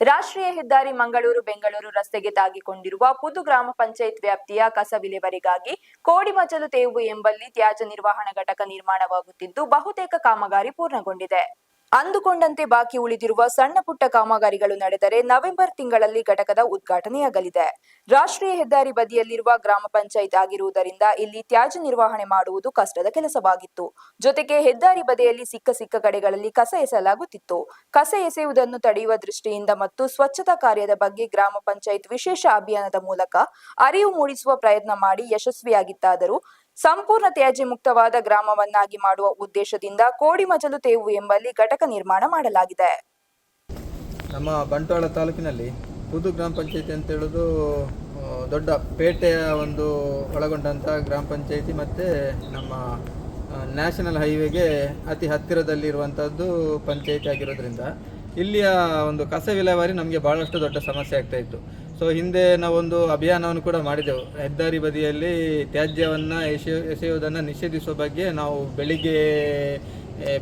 ರಾಷ್ಟ್ರೀಯ ಹೆದ್ದಾರಿ ಮಂಗಳೂರು ಬೆಂಗಳೂರು ರಸ್ತೆಗೆ ತಾಗಿಕೊಂಡಿರುವ ಪುದು ಗ್ರಾಮ ಪಂಚಾಯತ್ ವ್ಯಾಪ್ತಿಯ ಕಸ ವಿಲೇವಾರಿಗಾಗಿ ಕೋಡಿಮಜಲು ತೇವು ಎಂಬಲ್ಲಿ ತ್ಯಾಜ್ಯ ನಿರ್ವಹಣಾ ಘಟಕ ನಿರ್ಮಾಣವಾಗುತ್ತಿದ್ದು, ಬಹುತೇಕ ಕಾಮಗಾರಿ ಪೂರ್ಣಗೊಂಡಿದೆ. ಅಂದುಕೊಂಡಂತೆ ಬಾಕಿ ಉಳಿದಿರುವ ಸಣ್ಣ ಪುಟ್ಟ ಕಾಮಗಾರಿಗಳು ನಡೆದರೆ ನವೆಂಬರ್ ತಿಂಗಳಲ್ಲಿ ಘಟಕದ ಉದ್ಘಾಟನೆಯಾಗಲಿದೆ. ರಾಷ್ಟ್ರೀಯ ಹೆದ್ದಾರಿ ಬದಿಯಲ್ಲಿರುವ ಗ್ರಾಮ ಪಂಚಾಯತ್ ಆಗಿರುವುದರಿಂದ ಇಲ್ಲಿ ತ್ಯಾಜ್ಯ ನಿರ್ವಹಣೆ ಮಾಡುವುದು ಕಷ್ಟದ ಕೆಲಸವಾಗಿತ್ತು. ಜೊತೆಗೆ ಹೆದ್ದಾರಿ ಬದಿಯಲ್ಲಿ ಸಿಕ್ಕ ಸಿಕ್ಕ ಕಡೆಗಳಲ್ಲಿ ಕಸ ಎಸೆಯಲಾಗುತ್ತಿತ್ತು. ಕಸ ಎಸೆಯುವುದನ್ನು ತಡೆಯುವ ದೃಷ್ಟಿಯಿಂದ ಮತ್ತು ಸ್ವಚ್ಛತಾ ಕಾರ್ಯದ ಬಗ್ಗೆ ಗ್ರಾಮ ಪಂಚಾಯತ್ ವಿಶೇಷ ಅಭಿಯಾನದ ಮೂಲಕ ಅರಿವು ಮೂಡಿಸುವ ಪ್ರಯತ್ನ ಮಾಡಿ ಯಶಸ್ವಿಯಾಗಿತ್ತಾದರೂ ಸಂಪೂರ್ಣ ತ್ಯಾಜ್ಯ ಮುಕ್ತವಾದ ಗ್ರಾಮವನ್ನಾಗಿ ಮಾಡುವ ಉದ್ದೇಶದಿಂದ ಕೋಡಿಮಜಲು ತೇವು ಎಂಬಲ್ಲಿ ಘಟಕ ನಿರ್ಮಾಣ ಮಾಡಲಾಗಿದೆ. ನಮ್ಮ ಬಂಟ್ವಾಳ ತಾಲೂಕಿನಲ್ಲಿ ಪುದು ಗ್ರಾಮ ಪಂಚಾಯತಿ ಅಂತ ಹೇಳೋದು ದೊಡ್ಡ ಪೇಟೆಯ ಒಂದು ಒಳಗೊಂಡಂಥ ಗ್ರಾಮ ಪಂಚಾಯತಿ ಮತ್ತು ನಮ್ಮ ನ್ಯಾಷನಲ್ ಹೈವೇಗೆ ಅತಿ ಹತ್ತಿರದಲ್ಲಿರುವಂಥದ್ದು ಪಂಚಾಯತಿ ಆಗಿರೋದ್ರಿಂದ ಇಲ್ಲಿಯ ಒಂದು ಕಸ ವಿಲೇವಾರಿ ನಮಗೆ ಭಾಳಷ್ಟು ದೊಡ್ಡ ಸಮಸ್ಯೆ ಆಗ್ತಾ ಇತ್ತು. ಸೊ ಹಿಂದೆ ನಾವೊಂದು ಅಭಿಯಾನವನ್ನು ಕೂಡ ಮಾಡಿದೆವು. ಹೆದ್ದಾರಿ ಬದಿಯಲ್ಲಿ ತ್ಯಾಜ್ಯವನ್ನು ಎಸೆಯು ಎಸೆಯುವುದನ್ನು ನಿಷೇಧಿಸುವ ಬಗ್ಗೆ ನಾವು ಬೆಳಿಗ್ಗೆ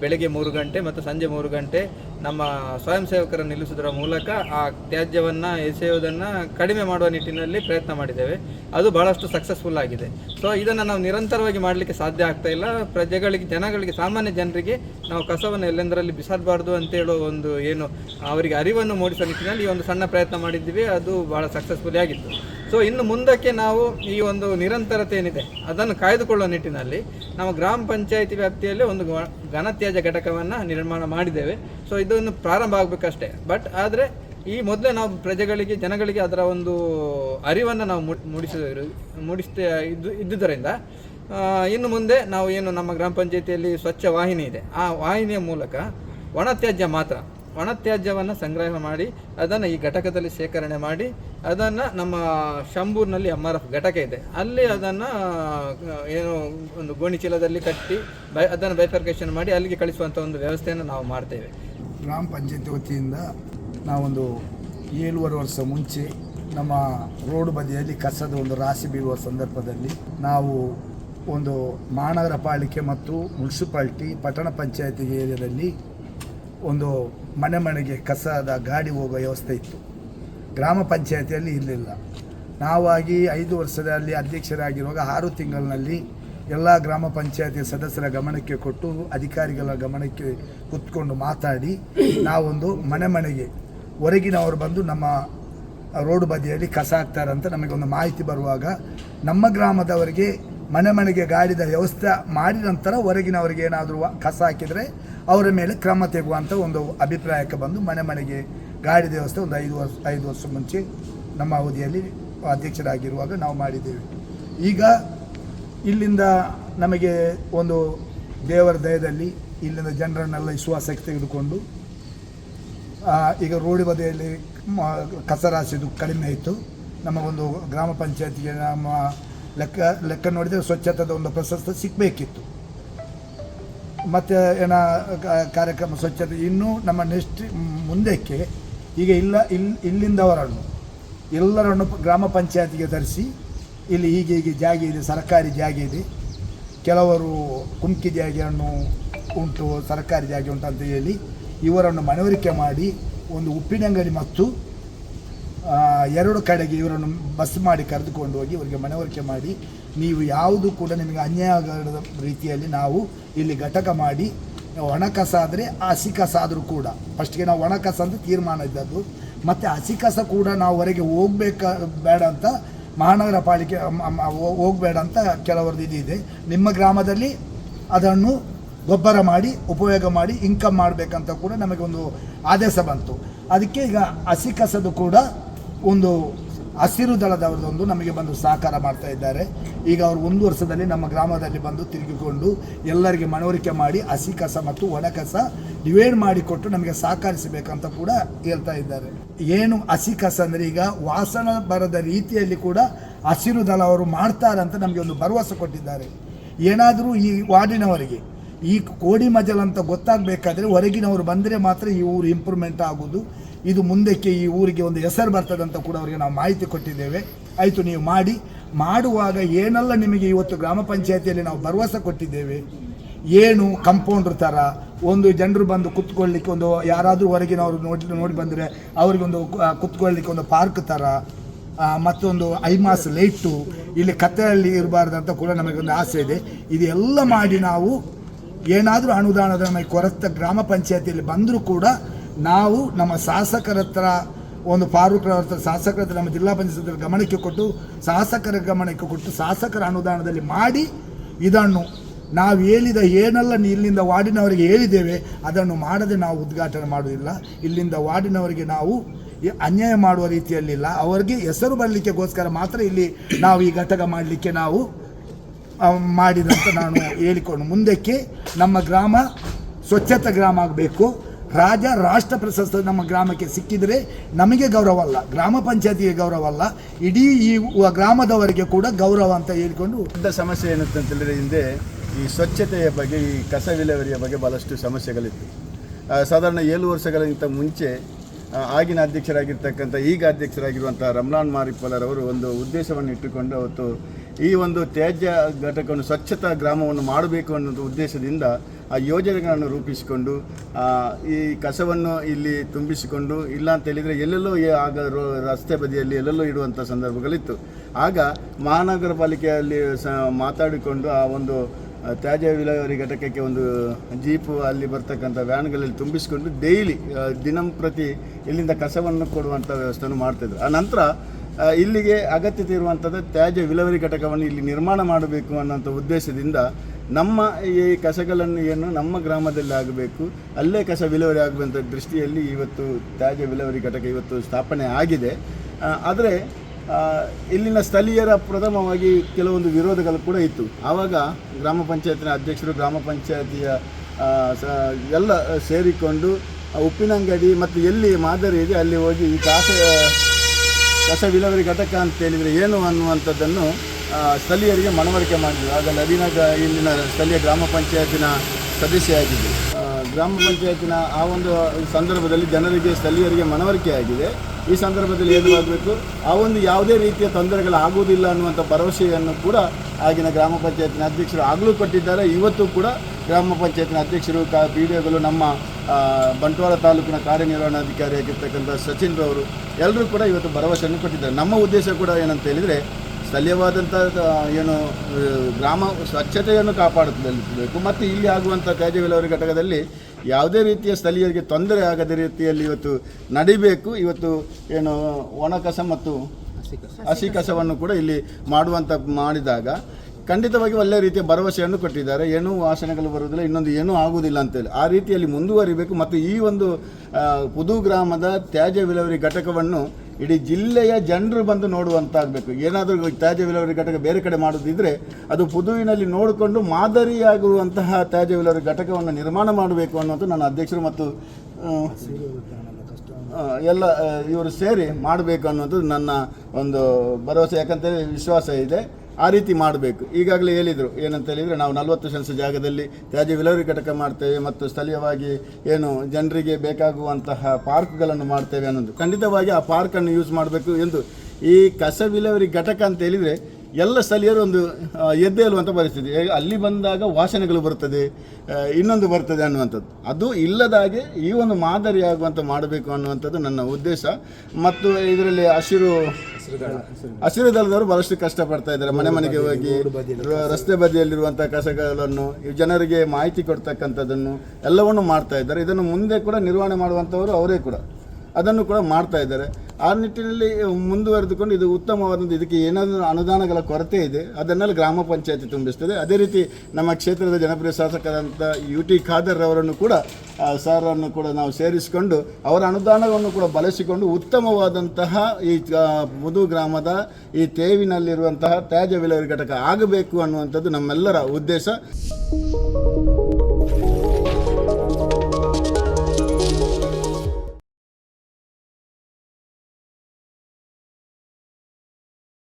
ಬೆಳಗ್ಗೆ ಮೂರು ಗಂಟೆ ಮತ್ತು ಸಂಜೆ ಮೂರು ಗಂಟೆ ನಮ್ಮ ಸ್ವಯಂ ಸೇವಕರ ನಿಲ್ಲಿಸುವುದರ ಮೂಲಕ ಆ ತ್ಯಾಜ್ಯವನ್ನು ಎಸೆಯುವುದನ್ನು ಕಡಿಮೆ ಮಾಡುವ ನಿಟ್ಟಿನಲ್ಲಿ ಪ್ರಯತ್ನ ಮಾಡಿದ್ದೇವೆ. ಅದು ಬಹಳಷ್ಟು ಸಕ್ಸಸ್ಫುಲ್ ಆಗಿದೆ. ಸೊ ಇದನ್ನು ನಾವು ನಿರಂತರವಾಗಿ ಮಾಡಲಿಕ್ಕೆ ಸಾಧ್ಯ ಆಗ್ತಾ ಇಲ್ಲ. ಪ್ರಜೆಗಳಿಗೆ, ಜನಗಳಿಗೆ, ಸಾಮಾನ್ಯ ಜನರಿಗೆ ನಾವು ಕಸವನ್ನು ಎಲ್ಲೆಂದರಲ್ಲಿ ಬಿಸಾಡಬಾರ್ದು ಅಂತ ಹೇಳೋ ಒಂದು ಏನು, ಅವರಿಗೆ ಅರಿವನ್ನು ಮೂಡಿಸುವ ನಿಟ್ಟಿನಲ್ಲಿ ಈ ಒಂದು ಸಣ್ಣ ಪ್ರಯತ್ನ ಮಾಡಿದ್ದೀವಿ. ಅದು ಬಹಳ ಸಕ್ಸಸ್ಫುಲ್ ಆಗಿತ್ತು. ಸೊ ಇನ್ನು ಮುಂದಕ್ಕೆ ನಾವು ಈ ಒಂದು ನಿರಂತರತೆ ಏನಿದೆ ಅದನ್ನು ಕಾಯ್ದುಕೊಳ್ಳುವ ನಿಟ್ಟಿನಲ್ಲಿ ನಾವು ಗ್ರಾಮ ಪಂಚಾಯಿತಿ ವ್ಯಾಪ್ತಿಯಲ್ಲಿ ಒಂದು ಘನತ್ಯಾಜ್ಯ ಘಟಕವನ್ನು ನಿರ್ಮಾಣ ಮಾಡಿದ್ದೇವೆ. ಸೊ ಇದನ್ನು ಪ್ರಾರಂಭ ಆಗಬೇಕಷ್ಟೇ. ಬಟ್ ಆದರೆ ಈ ಮೊದಲೇ ನಾವು ಪ್ರಜೆಗಳಿಗೆ, ಜನಗಳಿಗೆ ಅದರ ಒಂದು ಅರಿವನ್ನು ನಾವು ಮೂಡ್- ಮೂಡಿಸಿದ, ಮೂಡಿಸ್ತಾ ಇದ್ದು, ಇದ್ದುದರಿಂದ ಇನ್ನು ಮುಂದೆ ನಾವು ಏನು ನಮ್ಮ ಗ್ರಾಮ ಪಂಚಾಯಿತಿಯಲ್ಲಿ ಸ್ವಚ್ಛ ವಾಹಿನಿ ಇದೆ. ಆ ವಾಹಿನಿಯ ಮೂಲಕ ಒಣ ತ್ಯಾಜ್ಯ ಮಾತ್ರ ಒಣ ತ್ಯಾಜ್ಯವನ್ನು ಸಂಗ್ರಹ ಮಾಡಿ, ಅದನ್ನು ಈ ಘಟಕದಲ್ಲಿ ಶೇಖರಣೆ ಮಾಡಿ, ಅದನ್ನು ನಮ್ಮ ಶಂಬೂರಿನಲ್ಲಿ ಎಂ ಆರ್ ಎಫ್ ಘಟಕ ಇದೆ. ಅಲ್ಲಿ ಅದನ್ನು ಏನು ಒಂದು ಗೋಣಿ ಚೀಲದಲ್ಲಿ ಕಟ್ಟಿ, ಬೈ, ಅದನ್ನು ಬೈಫರ್ಕೇಷನ್ ಮಾಡಿ ಅಲ್ಲಿಗೆ ಕಳಿಸುವಂಥ ಒಂದು ವ್ಯವಸ್ಥೆಯನ್ನು ನಾವು ಮಾಡ್ತೇವೆ. ಗ್ರಾಮ ಪಂಚಾಯತಿ ವತಿಯಿಂದ ನಾವೊಂದು ಏಳುವರೆ ವರ್ಷ ಮುಂಚೆ ನಮ್ಮ ರೋಡ್ ಬದಿಯಲ್ಲಿ ಕಸದ ಒಂದು ರಾಶಿ ಬೀಳುವ ಸಂದರ್ಭದಲ್ಲಿ ನಾವು ಒಂದು ಮಹಾನಗರ ಪಾಲಿಕೆ ಮತ್ತು ಮುನ್ಸಿಪಾಲ್ಟಿ, ಪಟ್ಟಣ ಪಂಚಾಯತಿ ಏರಿಯಾದಲ್ಲಿ ಒಂದು ಮನೆ ಮನೆಗೆ ಕಸದ ಗಾಡಿ ಹೋಗೋ ವ್ಯವಸ್ಥೆ ಇತ್ತು. ಗ್ರಾಮ ಪಂಚಾಯತಿಯಲ್ಲಿ ಇರಲಿಲ್ಲ. ನಾವಾಗಿ ಐದು ವರ್ಷದಲ್ಲಿ ಅಧ್ಯಕ್ಷರಾಗಿರುವಾಗ ಆರು ತಿಂಗಳಿನಲ್ಲಿ ಎಲ್ಲ ಗ್ರಾಮ ಪಂಚಾಯತಿ ಸದಸ್ಯರ ಗಮನಕ್ಕೆ ಕೊಟ್ಟು ಅಧಿಕಾರಿಗಳ ಗಮನಕ್ಕೆ ಕುತ್ಕೊಂಡು ಮಾತಾಡಿ ನಾವೊಂದು ಮನೆ ಮನೆಗೆ ಹೊರಗಿನವರು ಬಂದು ನಮ್ಮ ರೋಡ್ ಬದಿಯಲ್ಲಿ ಕಸ ಹಾಕ್ತಾರಂತ ನಮಗೆ ಒಂದು ಮಾಹಿತಿ ಬರುವಾಗ ನಮ್ಮ ಗ್ರಾಮದವರಿಗೆ ಮನೆ ಮನೆಗೆ ಗಾಡಿದ ವ್ಯವಸ್ಥೆ ಮಾಡಿದ ನಂತರ ಹೊರಗಿನವರಿಗೆ ಏನಾದರೂ ಕಸ ಹಾಕಿದರೆ ಅವರ ಮೇಲೆ ಕ್ರಮ ತೆಗುವಂಥ ಒಂದು ಅಭಿಪ್ರಾಯಕ್ಕೆ ಬಂದು ಮನೆ ಮನೆಗೆ ಗಾಡಿದ ವ್ಯವಸ್ಥೆ ಒಂದು ಐದು ವರ್ಷ ಐದು ವರ್ಷ ಮುಂಚೆ ನಮ್ಮ ಅವಧಿಯಲ್ಲಿ ಅಧ್ಯಕ್ಷರಾಗಿರುವಾಗ ನಾವು ಮಾಡಿದ್ದೇವೆ. ಈಗ ಇಲ್ಲಿಂದ ನಮಗೆ ಒಂದು ದೇವರ ದಯದಲ್ಲಿ ಇಲ್ಲಿಂದ ಜನರನ್ನೆಲ್ಲ ವಿಶ್ವಾಸಕ್ಕೆ ತೆಗೆದುಕೊಂಡು ಈಗ ರೋಡಿ ಬದಿಯಲ್ಲಿ ಕಸ ರಾಶಿದು ಕಡಿಮೆ ಆಯಿತು ನಮಗೊಂದು ಗ್ರಾಮ ಪಂಚಾಯತಿಗೆ ನಮ್ಮ ಲೆಕ್ಕ ಲೆಕ್ಕ ನೋಡಿದರೆ ಸ್ವಚ್ಛತದ ಒಂದು ಪ್ರಶಸ್ತಿ ಸಿಗಬೇಕಿತ್ತು. ಮತ್ತು ಏನ ಕಾರ್ಯಕ್ರಮ ಸ್ವಚ್ಛತೆ ಇನ್ನೂ ನಮ್ಮ ನೆಕ್ಸ್ಟ್ ಮುಂದಕ್ಕೆ ಈಗ ಇಲ್ಲ ಇಲ್ಲಿ ಇಲ್ಲಿಂದವರನ್ನು ಎಲ್ಲರನ್ನು ಗ್ರಾಮ ಪಂಚಾಯತಿಗೆ ತರಿಸಿ, ಇಲ್ಲಿ ಹೀಗೆ ಹೀಗೆ ಜಾಗ ಇದೆ, ಸರ್ಕಾರಿ ಜಾಗ ಇದೆ, ಕೆಲವರು ಕುಮ್ಕಿ ಜಾಗಿಯನ್ನು ಉಂಟು, ಸರ್ಕಾರಿ ಜಾಗ ಉಂಟು ಅಂತ ಹೇಳಿ ಇವರನ್ನು ಮನವರಿಕೆ ಮಾಡಿ ಒಂದು ಉಪ್ಪಿನಂಗಡಿ ಮತ್ತು ಎರಡು ಕಡೆಗೆ ಇವರನ್ನು ಬಸ್ ಮಾಡಿ ಕರೆದುಕೊಂಡು ಹೋಗಿ ಇವರಿಗೆ ಮನವರಿಕೆ ಮಾಡಿ, ನೀವು ಯಾವುದು ಕೂಡ ನಿಮಗೆ ಅನ್ಯಾಯ ರೀತಿಯಲ್ಲಿ ನಾವು ಇಲ್ಲಿ ಘಟಕ ಮಾಡಿ, ಒಣ ಕಸ ಆದರೆ ಹಸಿ ಕಸ ಆದರೂ ಕೂಡ. ಫಸ್ಟ್ಗೆ ನಾವು ಒಣ ಕಸ ಅಂತ ತೀರ್ಮಾನ ಇದ್ದದ್ದು. ಮತ್ತು ಹಸಿ ಕಸ ಕೂಡ ನಾವು ಹೊರಗೆ ಹೋಗ್ಬೇಕ, ಬೇಡ ಅಂತ ಮಹಾನಗರ ಪಾಲಿಕೆ ಹೋಗ್ಬೇಡ ಅಂತ ಕೆಲವರದ್ದು ಇದಿದೆ ನಿಮ್ಮ ಗ್ರಾಮದಲ್ಲಿ ಅದನ್ನು ಗೊಬ್ಬರ ಮಾಡಿ, ಉಪಯೋಗ ಮಾಡಿ ಇನ್ಕಮ್ ಮಾಡಬೇಕಂತ ಕೂಡ ನಮಗೆ ಒಂದು ಆದೇಶ ಬಂತು. ಅದಕ್ಕೆ ಈಗ ಹಸಿ ಕಸದು ಕೂಡ ಒಂದು ಹಸಿರು ದಳದವರದೊಂದು ನಮಗೆ ಬಂದು ಸಹಕಾರ ಮಾಡ್ತಾ ಇದ್ದಾರೆ. ಈಗ ಅವರು ಒಂದು ವರ್ಷದಲ್ಲಿ ನಮ್ಮ ಗ್ರಾಮದಲ್ಲಿ ಬಂದು ತಿರುಗಿಕೊಂಡು ಎಲ್ಲರಿಗೆ ಮನವರಿಕೆ ಮಾಡಿ ಹಸಿ ಕಸ ಮತ್ತು ಒಣ ಕಸ ಡಿವೈಡ್ ಮಾಡಿಕೊಟ್ಟು ನಮಗೆ ಸಹಕರಿಸಬೇಕಂತ ಕೂಡ ಹೇಳ್ತಾ ಇದ್ದಾರೆ. ಏನು ಹಸಿ ಕಸ ಅಂದರೆ ಈಗ ವಾಸನ ಬರದ ರೀತಿಯಲ್ಲಿ ಕೂಡ ಹಸಿರು ದಳ ಅವರು ಮಾಡ್ತಾರೆ ಅಂತ ನಮಗೆ ಒಂದು ಭರವಸೆ ಕೊಟ್ಟಿದ್ದಾರೆ. ಏನಾದರೂ ಈ ವಾರ್ಡಿನವರಿಗೆ ಈ ಕೋಡಿ ಮಜಲ್ ಅಂತ ಗೊತ್ತಾಗಬೇಕಾದ್ರೆ ಹೊರಗಿನವರು ಬಂದರೆ ಮಾತ್ರ ಈ ಊರು ಇಂಪ್ರೂವ್ಮೆಂಟ್ ಆಗೋದು. ಇದು ಮುಂದಕ್ಕೆ ಈ ಊರಿಗೆ ಒಂದು ಹೆಸರು ಬರ್ತದೆ ಅಂತ ಕೂಡ ಅವರಿಗೆ ನಾವು ಮಾಹಿತಿ ಕೊಟ್ಟಿದ್ದೇವೆ. ಆಯಿತು, ನೀವು ಮಾಡಿ. ಮಾಡುವಾಗ ಏನೆಲ್ಲ ನಿಮಗೆ ಇವತ್ತು ಗ್ರಾಮ ಪಂಚಾಯತಿಯಲ್ಲಿ ನಾವು ಭರವಸೆ ಕೊಟ್ಟಿದ್ದೇವೆ. ಏನು ಕಂಪೌಂಡ್ರ್ ಥರ ಒಂದು ಜನರು ಬಂದು ಕುತ್ಕೊಳ್ಳಿಕ್ಕೆ ಒಂದು ಯಾರಾದರೂ ಹೊರಗಿನವರು ನೋಡಿ ನೋಡಿ ಬಂದರೆ ಅವರಿಗೊಂದು ಕುತ್ಕೊಳ್ಳಿಕ್ಕೆ ಒಂದು ಪಾರ್ಕ್ ಥರ ಮತ್ತೊಂದು ಮತ್ತೊಂದು ಐಮಾಸ್ ಲೈಟು, ಇಲ್ಲಿ ಕತ್ತಲಲ್ಲಿ ಅಂತ ಕೂಡ ನಮಗೊಂದು ಆಸೆ ಇದೆ. ಇದೆಲ್ಲ ಮಾಡಿ ನಾವು ಏನಾದರೂ ಅನುದಾನದ ನಮಗೆ ಕೊರತೆ ಗ್ರಾಮ ಪಂಚಾಯತಿಯಲ್ಲಿ ಬಂದರೂ ಕೂಡ ನಾವು ನಮ್ಮ ಶಾಸಕರ ಹತ್ರ, ಒಂದು ಫಾರೂಕ್ರ ಹತ್ರ ಶಾಸಕರ ಹತ್ರ ನಮ್ಮ ಜಿಲ್ಲಾ ಪಂಚಾಯತ್ ಗಮನಕ್ಕೆ ಕೊಟ್ಟು ಶಾಸಕರ ಗಮನಕ್ಕೆ ಕೊಟ್ಟು ಶಾಸಕರ ಅನುದಾನದಲ್ಲಿ ಮಾಡಿ ಇದನ್ನು ನಾವು ಹೇಳಿದ ಏನೆಲ್ಲ ಇಲ್ಲಿಂದ ವಾರ್ಡಿನವರಿಗೆ ಹೇಳಿದ್ದೇವೆ, ಅದನ್ನು ಮಾಡದೆ ನಾವು ಉದ್ಘಾಟನೆ ಮಾಡುವುದಿಲ್ಲ. ಇಲ್ಲಿಂದ ವಾರ್ಡಿನವರಿಗೆ ನಾವು ಅನ್ಯಾಯ ಮಾಡುವ ರೀತಿಯಲ್ಲಿಲ್ಲ. ಅವರಿಗೆ ಹೆಸರು ಬರಲಿಕ್ಕೆಗೋಸ್ಕರ ಮಾತ್ರ ಇಲ್ಲಿ ನಾವು ಈ ಘಟಕ ಮಾಡಲಿಕ್ಕೆ ನಾವು ಮಾಡಿದಂತ ನಾನು ಹೇಳಿಕೊಂಡು ಮುಂದಕ್ಕೆ ನಮ್ಮ ಗ್ರಾಮ ಸ್ವಚ್ಛತಾ ಗ್ರಾಮ ಆಗಬೇಕು. ರಾಜ ರಾಷ್ಟ್ರ ಪ್ರಶಸ್ತಿ ನಮ್ಮ ಗ್ರಾಮಕ್ಕೆ ಸಿಕ್ಕಿದರೆ ನಮಗೆ ಗೌರವ ಅಲ್ಲ, ಗ್ರಾಮ ಪಂಚಾಯತಿಗೆ ಗೌರವ ಅಲ್ಲ, ಇಡೀ ಈ ಗ್ರಾಮದವರಿಗೆ ಕೂಡ ಗೌರವ ಅಂತ ಹೇಳಿಕೊಂಡು ದೊಡ್ಡ ಸಮಸ್ಯೆ ಏನಂತ ಹೇಳಿದ್ರೆ ಹಿಂದೆ ಈ ಸ್ವಚ್ಛತೆಯ ಬಗ್ಗೆ, ಈ ಕಸ ವಿಲೇವರಿಯ ಬಗ್ಗೆ ಭಾಳಷ್ಟು ಸಮಸ್ಯೆಗಳಿತ್ತು. ಸಾಧಾರಣ ಏಳು ವರ್ಷಗಳಿಗಿಂತ ಮುಂಚೆ ಆಗಿನ ಅಧ್ಯಕ್ಷರಾಗಿರ್ತಕ್ಕಂಥ, ಈಗ ಅಧ್ಯಕ್ಷರಾಗಿರುವಂಥ ರಮ್ಲಾನ್ ಮಾರಿಪ್ಪಲರವರು ಒಂದು ಉದ್ದೇಶವನ್ನು ಇಟ್ಟುಕೊಂಡು ಅವತ್ತು ಈ ಒಂದು ತ್ಯಾಜ್ಯ ಘಟಕವನ್ನು ಸ್ವಚ್ಛತಾ ಗ್ರಾಮವನ್ನು ಮಾಡಬೇಕು ಅನ್ನೋ ಉದ್ದೇಶದಿಂದ ಆ ಯೋಜನೆಗಳನ್ನು ರೂಪಿಸಿಕೊಂಡು ಈ ಕಸವನ್ನು ಇಲ್ಲಿ ತುಂಬಿಸಿಕೊಂಡು, ಇಲ್ಲ ಅಂತ ಹೇಳಿದರೆ ಎಲ್ಲೆಲ್ಲೋ ಆಗ ರಸ್ತೆ ಬದಿಯಲ್ಲಿ ಎಲ್ಲೆಲ್ಲೋ ಇಡುವಂಥ ಸಂದರ್ಭಗಳಿತ್ತು. ಆಗ ಮಹಾನಗರ ಪಾಲಿಕೆಯಲ್ಲಿ ಸ, ಮಾತಾಡಿಕೊಂಡು ಆ ಒಂದು ತ್ಯಾಜ್ಯ ವಿಲೇವಾರಿ ಘಟಕಕ್ಕೆ ಒಂದು ಜೀಪು ಅಲ್ಲಿ ಬರ್ತಕ್ಕಂಥ ವ್ಯಾನ್ಗಳಲ್ಲಿ ತುಂಬಿಸಿಕೊಂಡು ಡೈಲಿ ದಿನಂಪ್ರತಿ ಇಲ್ಲಿಂದ ಕಸವನ್ನು ಕೊಡುವಂಥ ವ್ಯವಸ್ಥೆಯನ್ನು ಮಾಡ್ತಿದ್ರು. ಆ ನಂತರ ಇಲ್ಲಿಗೆ ಅಗತ್ಯತೆ ಇರುವಂಥದ್ದು ತ್ಯಾಜ್ಯ ವಿಲವರಿ ಘಟಕವನ್ನು ಇಲ್ಲಿ ನಿರ್ಮಾಣ ಮಾಡಬೇಕು ಅನ್ನೋಂಥ ಉದ್ದೇಶದಿಂದ ನಮ್ಮ ಈ ಕಸಗಳನ್ನು ಏನು ನಮ್ಮ ಗ್ರಾಮದಲ್ಲಿ ಆಗಬೇಕು, ಅಲ್ಲೇ ಕಸ ವಿಲವರಿ ಆಗುವಂಥ ದೃಷ್ಟಿಯಲ್ಲಿ ಇವತ್ತು ತ್ಯಾಜ್ಯ ವಿಲವರಿ ಘಟಕ ಇವತ್ತು ಸ್ಥಾಪನೆ ಆಗಿದೆ. ಆದರೆ ಇಲ್ಲಿನ ಸ್ಥಳೀಯರ ಪ್ರಥಮವಾಗಿ ಕೆಲವೊಂದು ವಿರೋಧಗಳು ಕೂಡ ಇತ್ತು. ಆವಾಗ ಗ್ರಾಮ ಪಂಚಾಯತಿನ ಅಧ್ಯಕ್ಷರು, ಗ್ರಾಮ ಪಂಚಾಯತಿಯ ಎಲ್ಲ ಸೇರಿಕೊಂಡು ಉಪ್ಪಿನಂಗಡಿ ಮತ್ತು ಎಲ್ಲಿ ಮಾದರಿ ಇದೆ, ಅಲ್ಲಿ ಹೋಗಿ ಈ ಕಾಸ ಕಸ ಘಟಕ ಅಂತ ಹೇಳಿದರೆ ಏನು ಅನ್ನುವಂಥದ್ದನ್ನು ಸ್ಥಳೀಯರಿಗೆ ಮನವರಿಕೆ ಮಾಡಿದ್ವಿ ಆಗ ನವೀನ ಇಲ್ಲಿನ ಸ್ಥಳೀಯ ಗ್ರಾಮ ಪಂಚಾಯತಿನ ಸದಸ್ಯೆಯಾಗಿದ್ದೆ ಗ್ರಾಮ ಪಂಚಾಯತಿನ ಆ ಒಂದು ಸಂದರ್ಭದಲ್ಲಿ ಜನರಿಗೆ, ಸ್ಥಳೀಯರಿಗೆ ಮನವರಿಕೆ ಆಗಿದೆ. ಈ ಸಂದರ್ಭದಲ್ಲಿ ಏನು ಆಗಬೇಕು ಆ ಒಂದು ಯಾವುದೇ ರೀತಿಯ ತೊಂದರೆಗಳು ಆಗುವುದಿಲ್ಲ ಅನ್ನುವಂಥ ಭರವಸೆಯನ್ನು ಕೂಡ ಆಗಿನ ಗ್ರಾಮ ಪಂಚಾಯತಿನ ಅಧ್ಯಕ್ಷರು ಆಗಲೂ ಕೊಟ್ಟಿದ್ದಾರೆ. ಇವತ್ತು ಕೂಡ ಗ್ರಾಮ ಪಂಚಾಯತಿನ ಅಧ್ಯಕ್ಷರು, ಕ ಪಿ ಒಗಳು ನಮ್ಮ ಬಂಟ್ವಾಳ ತಾಲೂಕಿನ ಕಾರ್ಯನಿರ್ವಹಣಾಧಿಕಾರಿಯಾಗಿರ್ತಕ್ಕಂಥ ಸಚಿನ್ ರವರು ಎಲ್ಲರೂ ಕೂಡ ಇವತ್ತು ಭರವಸೆಯನ್ನು ಕೊಟ್ಟಿದ್ದಾರೆ. ನಮ್ಮ ಉದ್ದೇಶ ಕೂಡ ಏನಂತ ಹೇಳಿದರೆ ಸ್ಥಳೀಯವಾದಂಥ ಏನು ಗ್ರಾಮ ಸ್ವಚ್ಛತೆಯನ್ನು ಕಾಪಾಡಬೇಕು. ಮತ್ತು ಇಲ್ಲಿ ಆಗುವಂಥ ತ್ಯಾಜ್ಯ ವಿಲೇವಾರಿ ಘಟಕದಲ್ಲಿ ಯಾವುದೇ ರೀತಿಯ ಸ್ಥಳೀಯರಿಗೆ ತೊಂದರೆ ಆಗದ ರೀತಿಯಲ್ಲಿ ಇವತ್ತು ನಡಿಬೇಕು. ಇವತ್ತು ಏನು ಒಣ ಕಸ ಮತ್ತು ಹಸಿ ಕಸವನ್ನು ಕೂಡ ಇಲ್ಲಿ ಮಾಡುವಂಥ ಮಾಡಿದಾಗ ಖಂಡಿತವಾಗಿ ಒಳ್ಳೆಯ ರೀತಿಯ ಭರವಸೆಯನ್ನು ಕೊಟ್ಟಿದ್ದಾರೆ. ಏನೂ ವಾಸನೆಗಳು ಬರುವುದಿಲ್ಲ, ಇನ್ನೊಂದು ಏನೂ ಆಗುವುದಿಲ್ಲ ಅಂತೇಳಿ. ಆ ರೀತಿಯಲ್ಲಿ ಮುಂದುವರಿಬೇಕು ಮತ್ತು ಈ ಒಂದು ಪುದು ಗ್ರಾಮದ ತ್ಯಾಜ್ಯ ವಿಲೇವಾರಿ ಘಟಕವನ್ನು ಇಡೀ ಜಿಲ್ಲೆಯ ಜನರು ಬಂದು ನೋಡುವಂತಾಗಬೇಕು. ಏನಾದರೂ ತ್ಯಾಜ್ಯ ವಿಲೇವಾರಿ ಘಟಕ ಬೇರೆ ಕಡೆ ಮಾಡೋದಿದ್ದರೆ ಅದು ಪುದುವಿನಲ್ಲಿ ನೋಡಿಕೊಂಡು ಮಾದರಿಯಾಗುವಂತಹ ತ್ಯಾಜ್ಯ ವಿಲೇವಾರಿ ಘಟಕವನ್ನು ನಿರ್ಮಾಣ ಮಾಡಬೇಕು ಅನ್ನೋದು ನನ್ನ ಅಧ್ಯಕ್ಷರು ಮತ್ತು ಎಲ್ಲ ಇವರು ಸೇರಿ ಮಾಡಬೇಕು ಅನ್ನೋದು ನನ್ನ ಒಂದು ಭರವಸೆ. ಯಾಕಂತೇಳಿ ವಿಶ್ವಾಸ ಇದೆ. ಆ ರೀತಿ ಮಾಡಬೇಕು. ಈಗಾಗಲೇ ಹೇಳಿದರು, ಏನಂತ ಹೇಳಿದರೆ ನಾವು ನಲವತ್ತು ಸೆನ್ಸ್ ಜಾಗದಲ್ಲಿ ತ್ಯಾಜ್ಯ ವಿಲೇವಾರಿ ಘಟಕ ಮಾಡ್ತೇವೆ ಮತ್ತು ಸ್ಥಳೀಯವಾಗಿ ಏನು ಜನರಿಗೆ ಬೇಕಾಗುವಂತಹ ಪಾರ್ಕ್ಗಳನ್ನು ಮಾಡ್ತೇವೆ ಅನ್ನೋದು. ಖಂಡಿತವಾಗಿ ಆ ಪಾರ್ಕನ್ನು ಯೂಸ್ ಮಾಡಬೇಕು ಎಂದು. ಈ ಕಸ ವಿಲೇವರಿ ಘಟಕ ಅಂತ ಹೇಳಿದರೆ ಎಲ್ಲ ಸ್ಥಳೀಯರು ಒಂದು ಎದ್ದೆ ಅಲ್ಲುವಂಥ ಪರಿಸ್ಥಿತಿ. ಅಲ್ಲಿ ಬಂದಾಗ ವಾಸನೆಗಳು ಬರ್ತದೆ ಇನ್ನೊಂದು ಬರ್ತದೆ ಅನ್ನುವಂಥದ್ದು. ಅದು ಇಲ್ಲದಾಗೆ ಈ ಒಂದು ಮಾದರಿಯಾಗುವಂಥ ಮಾಡಬೇಕು ಅನ್ನುವಂಥದ್ದು ನನ್ನ ಉದ್ದೇಶ. ಮತ್ತು ಇದರಲ್ಲಿ ಹಸಿರು ಹಸಿರು ದಳದವರು ಬಹಳಷ್ಟು ಕಷ್ಟ ಪಡ್ತಾ ಇದ್ದಾರೆ. ಮನೆ ಮನೆಗೆ ಹೋಗಿ ರಸ್ತೆ ಬದಿಯಲ್ಲಿರುವಂತಹ ಕಸಗಳನ್ನು ಜನರಿಗೆ ಮಾಹಿತಿ ಕೊಡ್ತಕ್ಕಂಥದ್ದನ್ನು ಎಲ್ಲವನ್ನು ಮಾಡ್ತಾ ಇದ್ದಾರೆ. ಇದನ್ನು ಮುಂದೆ ಕೂಡ ನಿರ್ವಹಣೆ ಮಾಡುವಂಥವರು ಅವರೇ ಕೂಡ. ಅದನ್ನು ಕೂಡ ಮಾಡ್ತಾ ಇದ್ದಾರೆ. ಆ ನಿಟ್ಟಿನಲ್ಲಿ ಮುಂದುವರೆದುಕೊಂಡು ಇದು ಉತ್ತಮವಾದಂಥ ಇದಕ್ಕೆ ಏನಾದರೂ ಅನುದಾನಗಳ ಕೊರತೆ ಇದೆ, ಅದನ್ನೆಲ್ಲ ಗ್ರಾಮ ಪಂಚಾಯತಿ ತುಂಬಿಸ್ತದೆ. ಅದೇ ರೀತಿ ನಮ್ಮ ಕ್ಷೇತ್ರದ ಜನಪ್ರಿಯ ಶಾಸಕರಾದಂಥ ಯು ಟಿ ಖಾದರ್ ಅವರನ್ನು ಕೂಡ ಸಾರನ್ನು ಕೂಡ ನಾವು ಸೇರಿಸಿಕೊಂಡು ಅವರ ಅನುದಾನವನ್ನು ಕೂಡ ಬಳಸಿಕೊಂಡು ಉತ್ತಮವಾದಂತಹ ಈ ಮುದು ಗ್ರಾಮದ ಈ ತೇವಿನಲ್ಲಿರುವಂತಹ ತ್ಯಾಜ್ಯ ವಿಲೇವಾರಿ ಘಟಕ ಆಗಬೇಕು ಅನ್ನುವಂಥದ್ದು ನಮ್ಮೆಲ್ಲರ ಉದ್ದೇಶ.